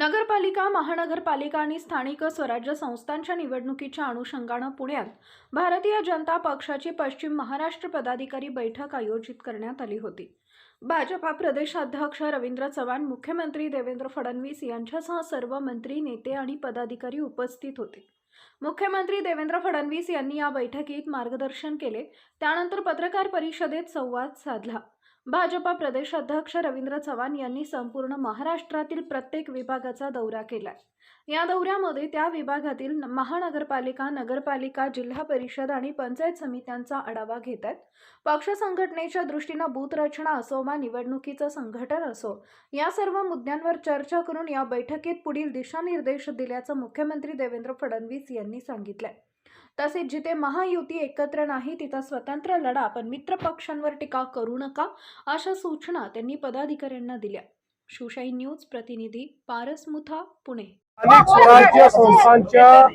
नगरपालिका महानगरपालिका आणि स्थानिक स्वराज्य संस्थांच्या निवडणुकीच्या अनुषंगानं पुण्यात भारतीय जनता पक्षाची पश्चिम महाराष्ट्र पदाधिकारी बैठक आयोजित करण्यात आली होती. भाजपा प्रदेशाध्यक्ष रवींद्र चव्हाण मुख्यमंत्री देवेंद्र फडणवीस यांच्यासह सर्व मंत्री नेते आणि पदाधिकारी उपस्थित होते. मुख्यमंत्री देवेंद्र फडणवीस यांनी या बैठकीत मार्गदर्शन केले. त्यानंतर पत्रकार परिषदेत संवाद साधला. भाजपा प्रदेशाध्यक्ष रवींद्र चव्हाण यांनी संपूर्ण महाराष्ट्रातील प्रत्येक विभागाचा दौरा केला या दौऱ्यामध्ये त्या विभागातील महानगरपालिका नगरपालिका जिल्हा परिषद आणि पंचायत समित्यांचा आढावा घेत आहेत पक्ष संघटनेच्या दृष्टीनं बूथ रचना असो वा निवडणुकीचं संघटन असो या सर्व मुद्द्यांवर चर्चा करून या बैठकीत पुढील दिशानिर्देश दिल्याचं मुख्यमंत्री देवेंद्र फडणवीस यांनी सांगितलंय. तसेच जिथे महायुती एकत्र नाही तिथं स्वतंत्र लढा पण मित्र पक्षांवर टीका करू नका अशा सूचना त्यांनी पदाधिकाऱ्यांना दिल्या. शिवशाही न्यूज प्रतिनिधी पारस मुथा पुणे. स्वराज्य संस्थांच्या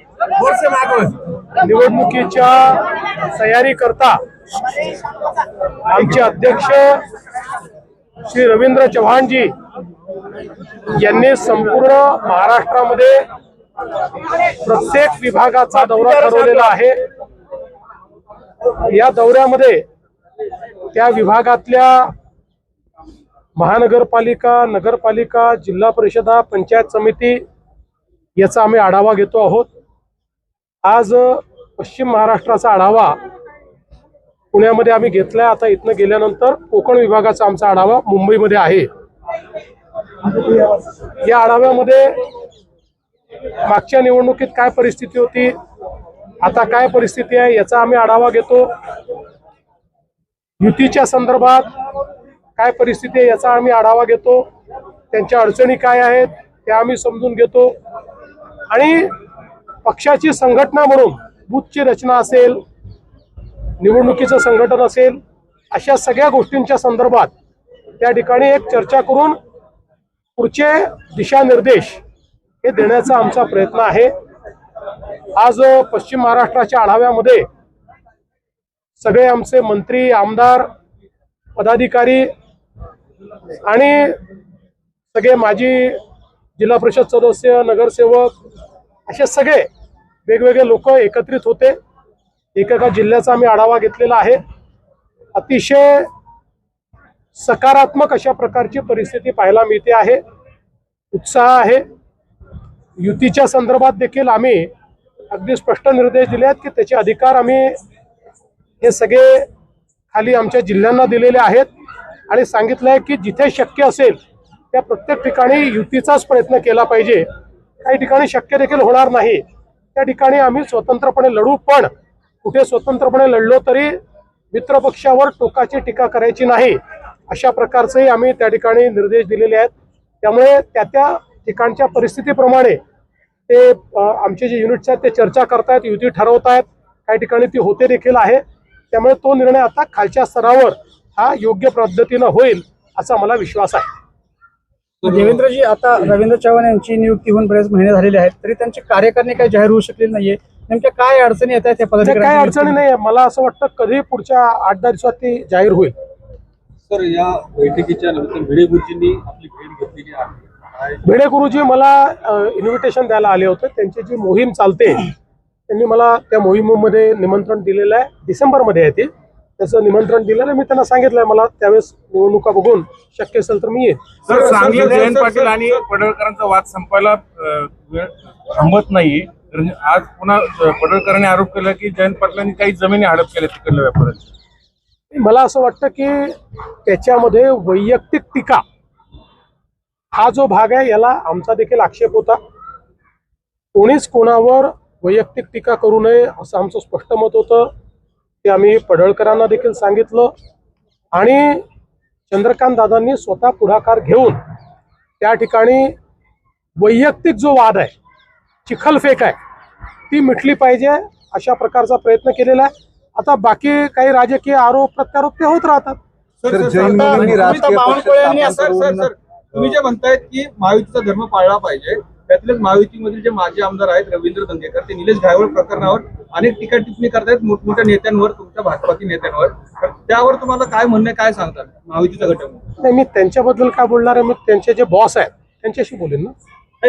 निवडणुकीच्या तयारी करता आमचे अध्यक्ष श्री रवींद्र चव्हाणजी यांनी संपूर्ण महाराष्ट्रामध्ये प्रत्येक विभागाचा दौरा ठरवलेला आहे. या दौऱ्यामध्ये त्या विभागातल्या महानगरपालिका नगरपालिका जिल्हा परिषदा पंचायत समिती याचा आम्ही आढावा घेतो आहोत. आज पश्चिम महाराष्ट्राचा आढावा पुण्यामध्ये आम्ही घेतलाय. आता इथनं गेल्यानंतर कोकण विभागाचा आमचा आढावा मुंबईमध्ये आहे. या आढाव्यामध्ये मागच्या निवडणुकीत काय परिस्थिती होती? आता काय परिस्थिती आहे याचा आम्ही आढावा घेतो. युतीच्या संदर्भात काय परिस्थिती आहे याचा आम्ही आढावा घेतो. त्यांच्या अडचणी काय आहेत त्या आम्ही समजून घेतो. आणि पक्षाची संघटना म्हणून बूथची रचना असेल निवडणुकीचं संघटन असेल अशा सगळ्या गोष्टींच्या संदर्भात त्या ठिकाणी एक चर्चा करून पुढचे दिशानिर्देश हे देण्याचा आमचा प्रयत्न आहे. आज पश्चिम महाराष्ट्राच्या आढाव्यामध्ये सगळे आमचे मंत्री आमदार पदाधिकारी आणि सगळे माजी जिल्हा परिषद सदस्य नगरसेवक असे सगळे वेगवेगळे लोक एकत्रित होते. एकेका जिल्ह्याचा आम्ही आढावा घेतलेला आहे. अतिशय सकारात्मक अशा प्रकारची परिस्थिती पाहायला मिळते आहे. उत्साह आहे. युतीच्या संदर्भात देखील आम्ही अगदी स्पष्ट निर्देश दिले आहेत की त्याचे अधिकार आम्ही हे सगळे खाली आमच्या जिल्ह्यांना दिलेले आहेत. आणि सांगितलं आहे की जिथे शक्य असेल त्या प्रत्येक ठिकाणी युतीचाच प्रयत्न केला पाहिजे. काही ठिकाणी शक्य देखील होणार नाही. त्या ठिकाणी आम्ही स्वतंत्रपणे लढू पण कुठे स्वतंत्रपणे लढलो तरी मित्रपक्षावर टोकाची टीका करायची नाही. अशा प्रकारचेही आम्ही त्या ठिकाणी निर्देश दिलेले आहेत. त्यामुळे त्या त्या ठिकाणच्या परिस्थितीप्रमाणे ते आमचे जे युनिट्स आहेत ते चर्चा करतायत युती ठरवतायत काही ठिकाणी ती होते देखील आहे. त्यामुळे तो निर्णय आता खालच्या स्तरावर हा योग्य पद्धतीनं होईल असा मला विश्वास आहे. देवेंद्रजी आता रवींद्र चव्हाण यांची नियुक्ती होऊन बरेच महिने झालेले आहेत तरी त्यांची कार्यकारणी काही जाहीर होऊ शकलेली नाहीये. नेमक्या काय अडचणी येत आहेत पदाधिकाऱ्यांच्या अडचणी नाही आहे मला असं वाटतं कधी पुढच्या आठ दहा दिवसात ती जाहीर होईल. सर या बैठकीच्या निमित्तानं भिडे गुरुजींनी आपली भेट घेतलेली आहे. भिडे गुरुजी मला इन्व्हिटेशन द्यायला आले होते. त्यांची जी मोहीम चालते त्यांनी मला त्या मोहिमेमध्ये निमंत्रण दिलेलं आहे. डिसेंबरमध्ये आहे ते. त्याचं निमंत्रण दिलेलं मी त्यांना सांगितलंय मला त्यावेळेस निवडणुका बघून शक्य असेल तर मी सांगली जयंत पाटील आणि पडळकरांचा वाद संपायला थांबत नाही कारण आज पुन्हा पडळकरांनी आरोप केला की जयंत पाटलांनी काही जमिनी हडप केल्या तिकडल्या व्यापाऱ्यांच्या मला असं वाटतं की त्याच्यामध्ये वैयक्तिक टीका हा जो भाग आहे याला आमचा देखील आक्षेप होता. कोणीच कोणावर वैयक्तिक टीका करू नये असं आमचं स्पष्ट मत होतं. ते आम्ही पडळकरांना देखील सांगितलं. आणि चंद्रकांत दादांनी स्वतः पुढाकार घेऊन त्या ठिकाणी वैयक्तिक जो वाद आहे चिखलफेक आहे ती मिटली पाहिजे अशा प्रकारचा प्रयत्न केलेला आहे. आता बाकी काही राजकीय आरोप प्रत्यारोप ते होत राहतात. तुम्ही जे म्हणतायत की महायुतीचा धर्म पाळला पाहिजे त्यातलेच महायुतीमधील जे माजी आमदार आहेत रवींद्र दंगेकर ते निलेश घायवळ प्रकरणावर अनेक टीका टिप्पणी करतायत मोठमोठ्या नेत्यांवर तुमच्या भाजपातील नेत्यांवर. तर त्यावर तुम्हाला काय म्हणणं आहे, काय सांगतात महायुतीचा घटक नाही मी त्यांच्याबद्दल काय बोलणार आहे मी त्यांचे जे बॉस आहेत त्यांच्याशी बोलेन ना.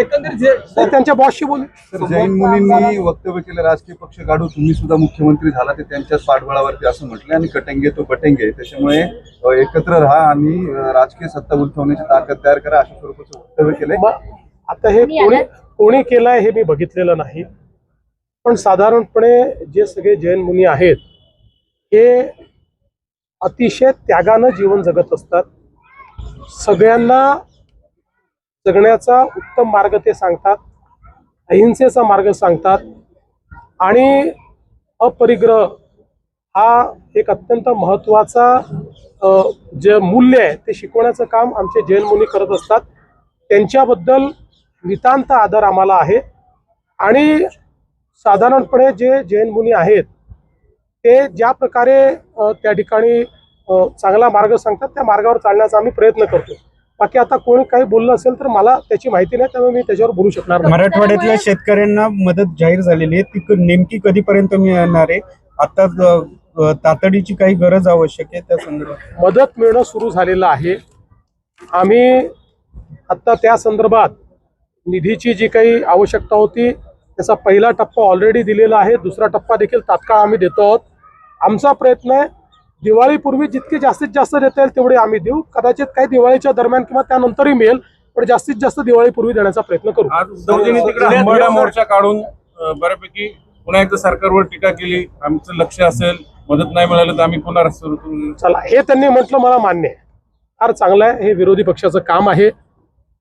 त्यांच्या बॉसशी बोलू. तर जैन मुनींनी वक्तव्य केलं राजकीय पक्ष काढू तुम्ही सुद्धा मुख्यमंत्री झाला ते त्यांच्याच पाठबळावरती असं म्हटलं आणि कटेंगे तो बटेंगे. त्याच्यामुळे एकत्र राहा आणि राजकीय सत्ता उलटवण्याची ताकद तयार करा अशा स्वरूपाचं वक्तव्य केलंय. आता हे कोणी कोणी केलंय हे मी बघितलेलं नाही. पण साधारणपणे जे सगळे जैन मुनी आहेत हे अतिशय त्यागानं जीवन जगत असतात. सगळ्यांना जगण्याचा उत्तम मार्ग ते सांगतात अहिंसेचा मार्ग सांगतात आणि अपरिग्रह हा एक अत्यंत महत्त्वाचा जे मूल्य आहे ते शिकवण्याचं काम आमचे जैन मुनी करत असतात. त्यांच्याबद्दल नितांत आदर आम्हाला आहे आणि साधारणपणे जे जैन मुनी आहेत ते ज्या प्रकारे त्या ठिकाणी चांगला मार्ग सांगतात त्या मार्गावर चालण्याचा आम्ही प्रयत्न करतो. बाकी आता कोणी काही बोललं असेल तर मला त्याची माहिती नाही त्यामुळे मी त्याच्यावर बोलू शकणार नाही. मराठवाड्यातल्या शेतकऱ्यांना मदत जाहीर झालेली आहे. ती क- नेमकी कधीपर्यंत मिळणार आहे? आता तातडीची काही गरज आवश्यक आहे त्या संदर्भात? मदत मिळणं सुरू झालेलं आहे. आम्ही आत्ता त्या संदर्भात निधीची जी काही आवश्यकता होती त्याचा पहिला टप्पा ऑलरेडी दिलेला आहे. दुसरा टप्पा देखील तात्काळ आम्ही देतो आहोत. आमचा प्रयत्न आहे दिवाळीपूर्वी जितके जास्तीत जास्त देता येईल तेवढे आम्ही देऊ. कदाचित काही दिवाळीच्या दरम्यान किंवा त्यानंतरही मिळेल पण जास्तीत जास्त दिवाळीपूर्वी देण्याचा प्रयत्न करू. आज मोर्चा काढून बऱ्यापैकी पुन्हा एकदा सरकारवर टीका केली. आमचं लक्ष असेल मदत नाही मिळालं तर आम्ही पुन्हा रस्त्यावर उतरू. चला हे त्यांनी म्हटलं मला मान्य आहे. फार चांगलं आहे हे विरोधी पक्षाचं काम आहे.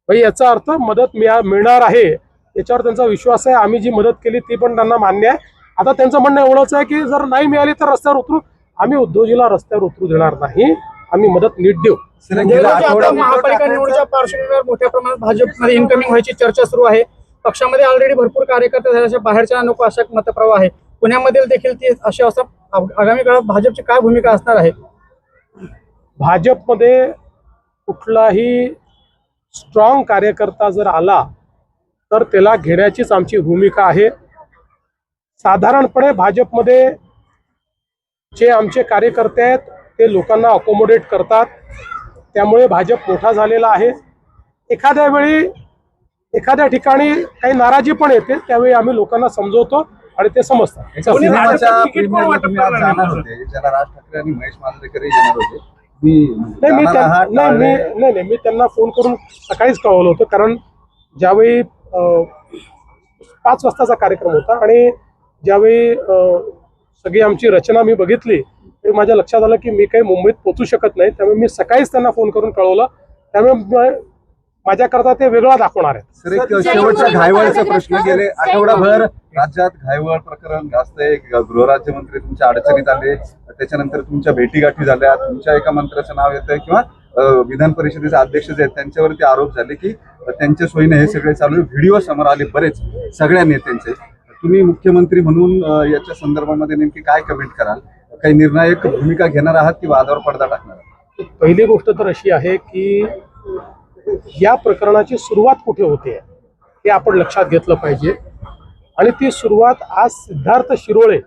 भाई याचा अर्थ मदत मिळा मिळणार आहे याच्यावर त्यांचा विश्वास आहे. आम्ही जी मदत केली ती पण त्यांना मान्य आहे. आता त्यांचं म्हणणं एवढंच आहे की जर नाही मिळाली तर रस्त्यावर उतरू. आम्ही उद्योजीला रस्त्यावर उतरू देणार नाही. आम्ही मदत नीट देऊ. म्हणजे महापालिका निवडणुकीच्या पार्श्वभूमीवर मोठ्या प्रमाणात भाजपमध्ये इन्कमिंग व्हायची चर्चा सुरू आहे. पक्षामध्ये ऑलरेडी भरपूर कार्यकर्ते झाल्याच्या बाहेरच्या नको अशा मतप्रवाह आहे. पुण्यामधील देखील ती अशी अवस्था आ- आगामी काळात भाजपची काय भूमिका असणार आहे? भाजपमध्ये कुठलाही स्ट्रॉंग कार्यकर्ता जर आला तर त्याला घेण्याचीच आमची भूमिका आहे. साधारणपणे भाजपमध्ये जे आमचे कार्यकर्ते आहेत ते लोकांना अकोमोडेट करतात. त्यामुळे भाजप मोठा झालेला आहे. एखाद्या वेळी एखाद्या ठिकाणी काही नाराजी पण येते त्यावेळी आम्ही लोकांना समजवतो आणि ते समजतात. नाही. मी त्यांना फोन करून सकाळीच कळवलं होतं कारण ज्यावेळी पाच वाजताचा कार्यक्रम होता आणि ज्यावेळी सगळी आमची रचना मी बघितली ते माझ्या लक्षात आलं की मी काही मुंबईत पोचू शकत नाही. त्यामुळे मी सकाळीच त्यांना फोन करून कळवलं. त्यामुळे माझ्याकरता ते वेगळा दाखवणार आहेत. सर एक शेवटचा घायवळचा प्रश्न गेले. आठवडाभर राज्यात घायवळ प्रकरण गाजतंय गृहराज्यमंत्री तुमच्या अडचणीत आले. त्याच्यानंतर तुमच्या भेटीगाठी झाल्या. तुमच्या एका मंत्र्याचं नाव येतंय किंवा विधान परिषदेचे अध्यक्ष जे आहेत त्यांच्यावरती आरोप झाले की त्यांच्या सोयीने हे सगळे चालू व्हिडिओ समोर आले बरेच सगळ्या नेत्यांचे. तुम्ही मुख्यमंत्री म्हणून याच्या संदर्भामध्ये नेमकी काय कमेंट कराल? काही निर्णायक भूमिका घेणार आहात की वादावर पडदा टाकणार आहात? पहिली गोष्ट तर अशी आहे की या प्रकरणाची सुरुवात कुठे होते हे आपण लक्षात घेतलं पाहिजे. आणि ती सुरुवात आज सिद्धार्थ शिरोळे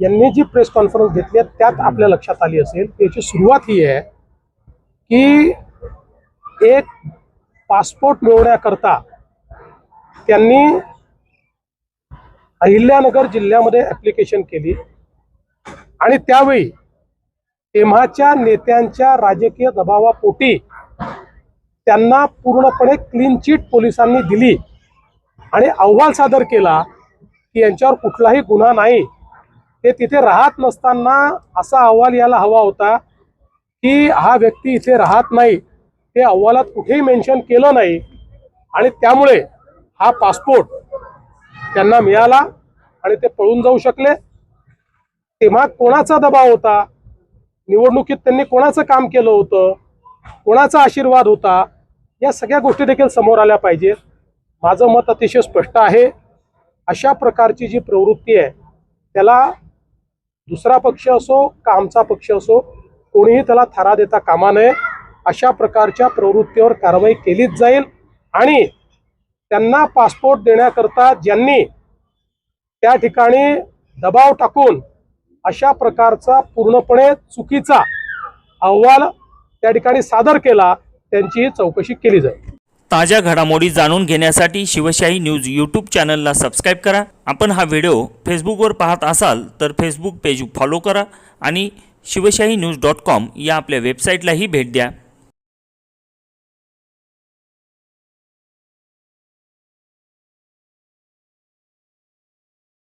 यांनी जी प्रेस कॉन्फरन्स घेतली आहे त्यात आपल्या लक्षात आली असेल. त्याची याची सुरुवात ही आहे की एक पासपोर्ट मिळवण्याकरता त्यांनी अहिल्यानगर जिल्ह्यामध्ये ऍप्लिकेशन केली. आणि त्यावेळी तेव्हाच्या नेत्यांच्या राजकीय दबावापोटी त्यांना पूर्णपणे क्लीन चिट पोलिसांनी दिली. आणि अहवाल सादर केला की यांच्यावर कुठलाही गुन्हा नाही. ते तिथे राहत नसताना असा अहवाल यायला हवा होता की हा व्यक्ती इथे राहत नाही. ते अहवालात कुठेही मेन्शन केलं नाही. आणि त्यामुळे हा पासपोर्ट त्यांना मिळाला आणि ते पळून जाऊ शकले. तेव्हा कोणाचा दबाव होता? निवडणुकीत त्यांनी कोणाचं काम केलं होतं? कोणाचा आशीर्वाद होता? या सगळ्या गोष्टी देखील समोर आल्या पाहिजेत. माझं मत अतिशय स्पष्ट आहे. अशा प्रकारची जी प्रवृत्ती आहे त्याला दुसरा पक्ष असो का आमचा पक्ष असो कोणीही त्याला थारा देता कामा नये. अशा प्रकारच्या प्रवृत्तीवर कारवाई केलीच जाईल आणि त्यांना पासपोर्ट देण्याकरता ज्यांनी त्या ठिकाणी दबाव टाकून अशा प्रकारचा पूर्णपणे चुकीचा अहवाल त्या ठिकाणी सादर केला त्यांची चौकशी केली जाईल. ताज्या घडामोडी जाणून घेण्यासाठी शिवशाही न्यूज यूट्यूब चॅनलला सबस्क्राईब करा. आपण हा व्हिडिओ फेसबुकवर पाहत असाल तर फेसबुक पेज फॉलो करा आणि शिवशाही न्यूज डॉट कॉम या आपल्या वेबसाईटलाही भेट द्या.